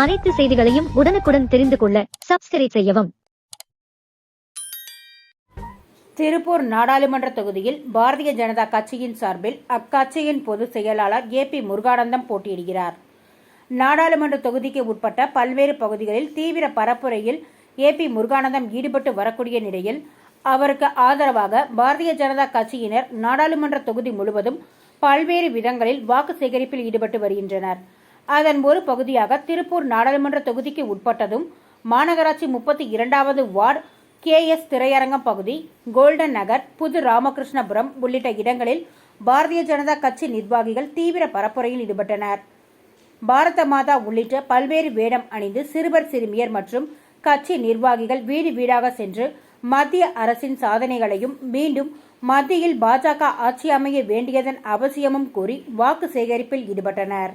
அனைத்து செய்திகளையும் உடனுக்குடன் தெரிந்து கொள்ள சப்ஸ்கிரைப் செய்யவும். திருப்பூர் நாடாளுமன்ற தொகுதியில் பாரதிய ஜனதா கட்சியின் சார்பில் அக்கட்சியின் பொதுச் செயலாளர் ஏ பி முருகானந்தம் போட்டியிடுகிறார். நாடாளுமன்ற தொகுதிக்கு உட்பட்ட பல்வேறு பகுதிகளில் தீவிர பரப்புரையில் ஏ பி முருகானந்தம் ஈடுபட்டு வரக்கூடிய நிலையில் அவருக்கு ஆதரவாக பாரதிய ஜனதா கட்சியினர் நாடாளுமன்ற தொகுதி முழுவதும் பல்வேறு விதங்களில் வாக்கு சேகரிப்பில் ஈடுபட்டு வருகின்றனர். அதன் ஒரு பகுதியாக திருப்பூர் நாடாளுமன்ற தொகுதிக்கு உட்பட்டதும் மாநகராட்சி முப்பத்தி இரண்டாவது வார்டு கே எஸ் திரையரங்கம் பகுதி கோல்டன் நகர் புது ராமகிருஷ்ணபுரம் உள்ளிட்ட இடங்களில் பாரதிய ஜனதா கட்சி நிர்வாகிகள் தீவிர பரப்புரையில் ஈடுபட்டனர். பாரத மாதா உள்ளிட்ட பல்வேறு வேடம் அணிந்து சிறுவர் சிறுமியர் மற்றும் கட்சி நிர்வாகிகள் வீடு வீடாக சென்று மத்திய அரசின் சாதனைகளையும் மீண்டும் மத்தியில் பாஜக ஆட்சி அமைய வேண்டியதன் அவசியமும் கூறி வாக்கு சேகரிப்பில் ஈடுபட்டனர்.